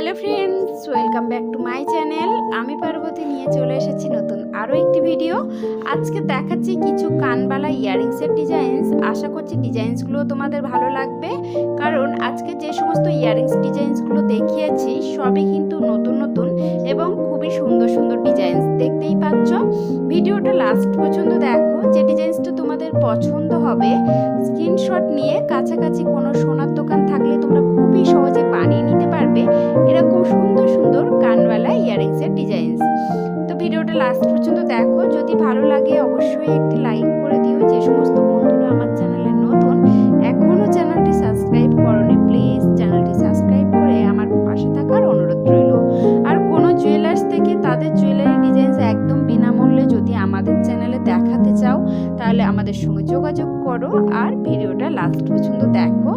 Hello friends, welcome back to my channel. আমি পার্বতী নিয়ে চলে এসেছি নতুন আরও একটি ভিডিও। আজকে দেখাচ্ছি কিছু কানবালা ইয়ারিংসের ডিজাইনস। আশা করছি ডিজাইনসগুলো তোমাদের ভালো লাগবে। কারণ আজকে যে সমস্ত ইয়ারিংস ডিজাইনসগুলো দেখিয়েছি, সবই কিন্তু নতুন নতুন এবং খুবই সুন্দর সুন্দর ডিজাইনস দেখতেই পাচ্ছ। ভিডিওটা লাস্ট পর্যন্ত দেখো। যে ডিজাইনসটা তোমাদের পছন্দ হবে, স্ক্রিনশট নিয়ে কাছাকাছি কোনো সোনার দোকান ডিজাইনস। তো ভিডিওটা লাস্ট পর্যন্ত দেখো। যদি ভালো লাগে অবশ্যই একটি লাইক করে দিও। যে সমস্ত বন্ধুরা আমার চ্যানেলে নতুন এখনও চ্যানেলটি সাবস্ক্রাইব করনি প্লিজ চ্যানেলটি সাবস্ক্রাইব করে আমার পাশে থাকার অনুরোধ রইল। আর কোনো জুয়েলার্স থেকে তাদের জুয়েলারি ডিজাইনস একদম বিনামূল্যে যদি আমাদের চ্যানেলে দেখাতে চাও, তাহলে আমাদের সঙ্গে যোগাযোগ করো। আর ভিডিওটা লাস্ট পর্যন্ত দেখো।